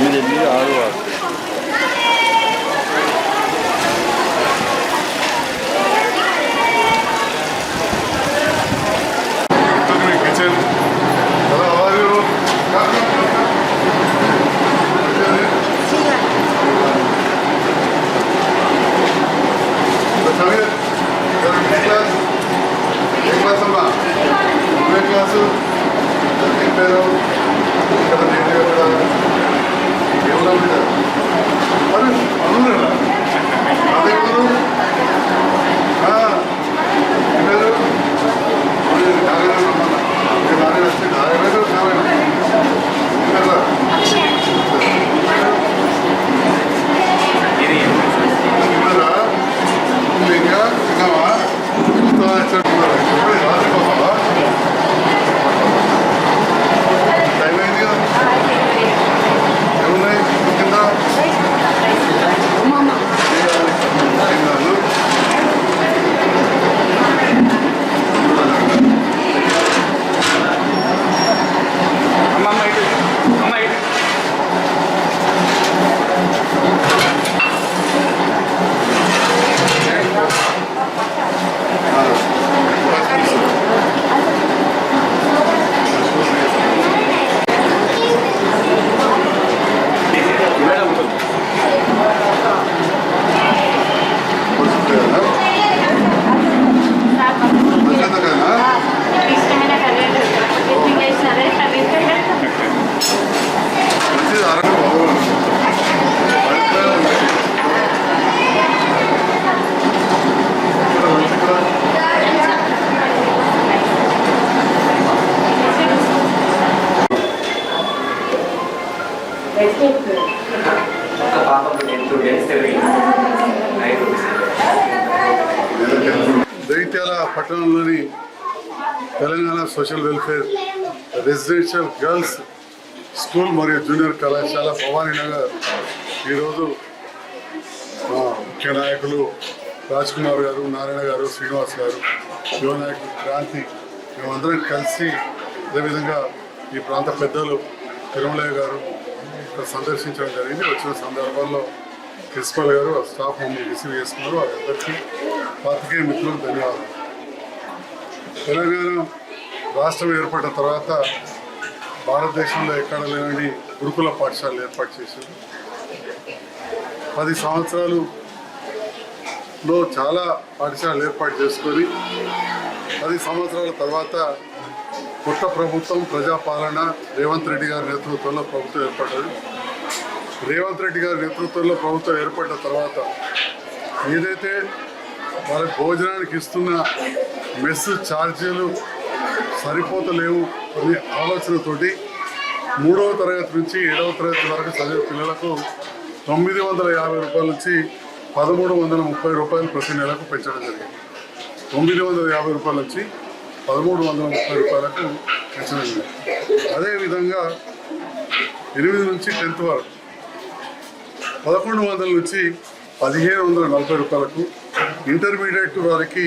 ఎనిమిది ఎనిమిది ఆరు ఆరు Vamos. పట్టణంలోని Telangana social welfare residential girls school మరియు జూనియర్ కళాశాల భవానీ నగర్. ఈరోజు మా ముఖ్య నాయకులు రాజ్ కుమార్ గారు నారాయణ గారు శ్రీనివాస్ గారు యువ నాయకులు క్రాంతి మేమందరం కలిసి అదేవిధంగా ఈ ప్రాంత పెద్దలు తిరుమలయ్య గారు ఇక్కడ సందర్శించడం జరిగింది. వచ్చిన సందర్భంలో ప్రిన్సిపల్ గారు ఆ స్టాఫ్ మమ్మల్ని రిసీవ్ చేసుకున్నారు. వారందరికీ పాతికేయ మిత్రులకు ధన్యవాదాలు. తెలంగాణ రాష్ట్రం ఏర్పడిన తర్వాత భారతదేశంలో ఎక్కడ లేని గురుకుల పాఠశాలలు ఏర్పాటు చేశారు పది సంవత్సరాలులో చాలా పాఠశాలలు ఏర్పాటు చేసుకొని పది సంవత్సరాల తర్వాత కొత్త ప్రభుత్వం ప్రజాపాలన రేవంత్ రెడ్డి గారి నేతృత్వంలో ప్రభుత్వం ఏర్పడ్డది. రేవంత్ రెడ్డి గారి నేతృత్వంలో ప్రభుత్వం ఏర్పడిన తర్వాత ఏదైతే వాళ్ళ భోజనానికి ఇస్తున్న మెస్ ఛార్జీలు సరిపోతలేవు అనే ఆలోచనతోటి మూడవ తరగతి నుంచి ఏడవ తరగతి వరకు చదివే పిల్లలకు తొమ్మిది వందల యాభై రూపాయల నుంచి పదమూడు వందల ముప్పై రూపాయలు ప్రతి నెలకు పెంచడం జరిగింది. తొమ్మిది వందల యాభై రూపాయల నుంచి పదమూడు వందల ముప్పై రూపాయలకు పెంచడం జరిగింది. అదేవిధంగా ఎనిమిది నుంచి టెన్త్ వరకు పదకొండు వందల నుంచి పదిహేను వందల నలభై రూపాయలకు ఇంటర్మీడియట్ వారికి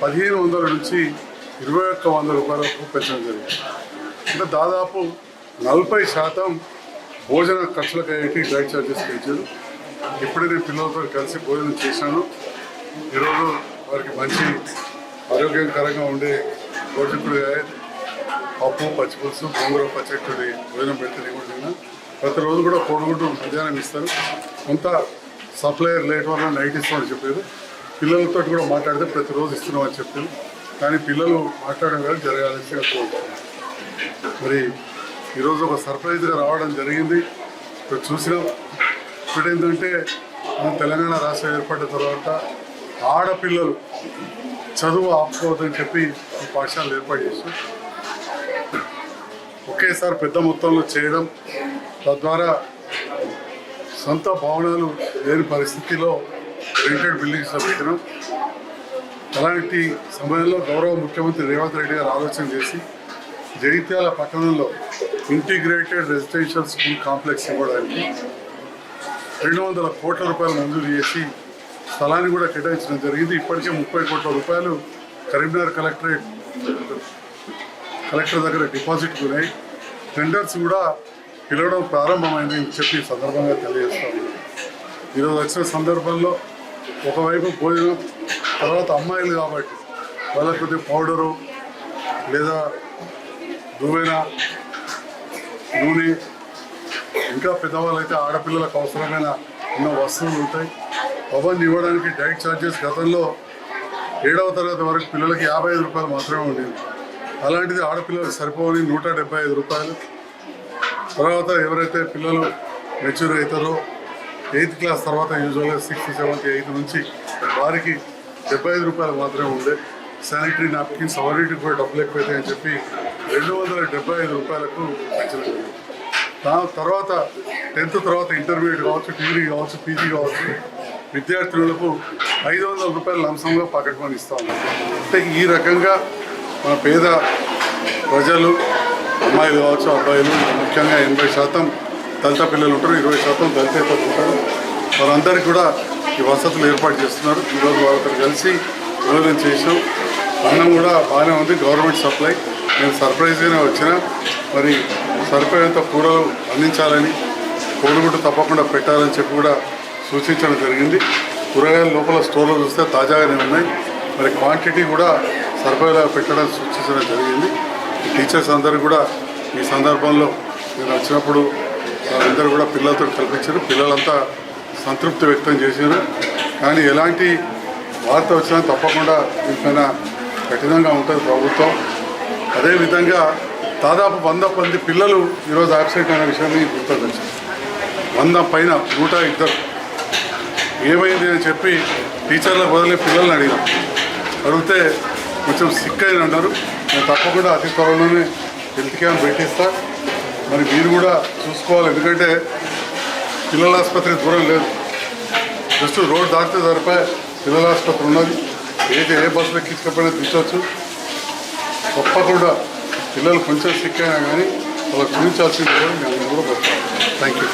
పదిహేను వందల నుంచి ఇరవై ఒక్క వంద రూపాయలకు పెంచడం జరిగింది. అంటే దాదాపు నలభై శాతం భోజన ఖర్చులకు అయ్యేటి డ్రైవ్ ఛార్జెస్ పెంచారు. ఇప్పుడే నేను పిల్లలతో కలిసి భోజనం చేశాను. ఈరోజు వారికి మంచి ఆరోగ్యకరంగా ఉండే భోజకుడు పప్పు పచ్చిపులుసు గోంగూర పచ్చడి భోజనం పెడితే కూడా తిన్నా. ప్రతిరోజు కూడా కోడిగుడ్డు మధ్యాహ్నం ఇస్తారు. కొంత సప్లయర్ లేట్ వల్ల నైట్ ఇస్తామని చెప్పారు. పిల్లలతో కూడా మాట్లాడితే ప్రతిరోజు ఇస్తున్నామని చెప్పారు. కానీ పిల్లలు మాట్లాడడం కానీ జరగాల్సిందిగా మరి ఈరోజు ఒక సర్ప్రైజ్గా రావడం జరిగింది. ఇప్పుడు చూసినాం. ఇప్పుడు ఏంటంటే మన తెలంగాణ రాష్ట్రం ఏర్పడిన తర్వాత ఆడపిల్లలు చదువు ఆపుకోవద్దని చెప్పి ఈ పాఠశాలలు ఏర్పాటు చేశాం ఒకేసారి పెద్ద మొత్తంలో చేయడం తద్వారా సొంత భవనాలు లేని పరిస్థితిలో రెంటెడ్ బిల్డింగ్స్ పెట్టినాం అలాంటి సమయంలో గౌరవ ముఖ్యమంత్రి రేవంత్ రెడ్డి గారు ఆలోచన చేసి జగిత్యాల పట్టణంలో ఇంటిగ్రేటెడ్ రెసిడెన్షియల్ స్కూల్ కాంప్లెక్స్ ఇవ్వడానికి రెండు వందల కోట్ల రూపాయలు మంజూరు చేసి స్థలాన్ని కూడా కేటాయించడం జరిగింది. ఇప్పటికే ముప్పై కోట్ల రూపాయలు కరీంనగర్ కలెక్టరేట్ కలెక్టర్ దగ్గర డిపాజిట్ ఉన్నాయి. టెండర్స్ కూడా పిలవడం ప్రారంభమైంది చెప్పి సందర్భంగా తెలియజేస్తాము ఈరోజు వచ్చిన సందర్భంలో ఒకవైపు భోజనం తర్వాత అమ్మాయిలు కాబట్టి వాళ్ళకి కొద్దిగా పౌడరు లేదా దువ్వెన నూనె ఇంకా పెద్దవాళ్ళు అయితే ఆడపిల్లలకు అవసరమైన ఉన్న వస్తువులు ఉంటాయి. అవన్నీ ఇవ్వడానికి డైట్ ఛార్జెస్ గతంలో ఏడవ తరగతి వరకు పిల్లలకి యాభై ఐదు రూపాయలు మాత్రమే ఉండేది అలాంటిది ఆడపిల్లలకు సరిపోని నూట డెబ్బై ఐదు రూపాయలు. తర్వాత ఎవరైతే పిల్లలు మెచ్యూర్ అవుతారో ఎయిత్ క్లాస్ తర్వాత యూజువల్గా సిక్స్త్ సెవెంత్ ఎయిత్ నుంచి వారికి డెబ్బై ఐదు రూపాయలు మాత్రమే ఉండే. శానిటరీ నాప్కిన్స్ అవన్నిటికి కూడా డబ్బులు ఎక్కువైతాయి అని చెప్పి రెండు వందల డెబ్బై ఐదు రూపాయలకు పెంచడం దాని తర్వాత టెన్త్ తర్వాత ఇంటర్మీడియట్ కావచ్చు డిగ్రీ కావచ్చు పీజీ కావచ్చు విద్యార్థులకు ఐదు వందల రూపాయల లంసంలో పాకెట్ మనీ ఇస్తా ఉన్నాం అంటే ఈ రకంగా మన పేద ప్రజలు అమ్మాయిలు కావచ్చు అబ్బాయిలు ముఖ్యంగా ఎనభై శాతం దళిత పిల్లలు ఉంటారు ఇరవై శాతం దళితేతలు ఉంటారు. వారందరికీ కూడా ఈ వసతులు ఏర్పాటు చేస్తున్నారు. ఈరోజు వాళ్ళతో కలిసి భోజనం చేసాం అన్నం కూడా బాగానే ఉంది గవర్నమెంట్ సప్లై. నేను సర్ప్రైజ్గానే వచ్చిన మరి సరిపోయేంత కూరలు అందించాలని కోడిగుడ్డు తప్పకుండా పెట్టాలని చెప్పి కూడా సూచించడం జరిగింది. కూరగాయల లోపల స్టోర్లో చూస్తే తాజాగానే ఉన్నాయి. మరి క్వాంటిటీ కూడా సరిపోయేలా పెట్టడం సూచించడం జరిగింది. టీచర్స్ అందరూ కూడా ఈ సందర్భంలో నేను వచ్చినప్పుడు వాళ్ళందరూ కూడా పిల్లలతో కల్పించారు. పిల్లలంతా సంతృప్తి వ్యక్తం చేశారు. కానీ ఎలాంటి వార్త వచ్చినా తప్పకుండా దీనిపైన కఠినంగా ఉంటుంది ప్రభుత్వం. అదేవిధంగా దాదాపు వంద మంది పిల్లలు ఈరోజు యాబ్సెంట్ అయిన విషయాన్ని గుర్తొచ్చింది. వంద పైన నూట ఇద్దరు. ఏమైంది అని చెప్పి టీచర్లకు వదిలే పిల్లల్ని అడిగాం అడిగితే కొంచెం సిక్ అయిన అన్నారు నేను తప్పకుండా అతి త్వరలోనే హెల్త్ క్యాంప్ పెట్టిస్తాను మరి మీరు కూడా చూసుకోవాలి. ఎందుకంటే పిల్లల ఆసుపత్రి దూరం లేదు. జస్ట్ రోడ్ దాటితే సరిపోయి పిల్లల ఆసుపత్రి ఉన్నది. ఏది ఏ బస్సులో ఎక్కించకపోయినా తీసుకోవచ్చు తప్పకుండా పిల్లలు కొంచెం సిక్ అయినా కానీ వాళ్ళకి చూపించాల్సింది కూడా మేము కూడా థ్యాంక్ యూ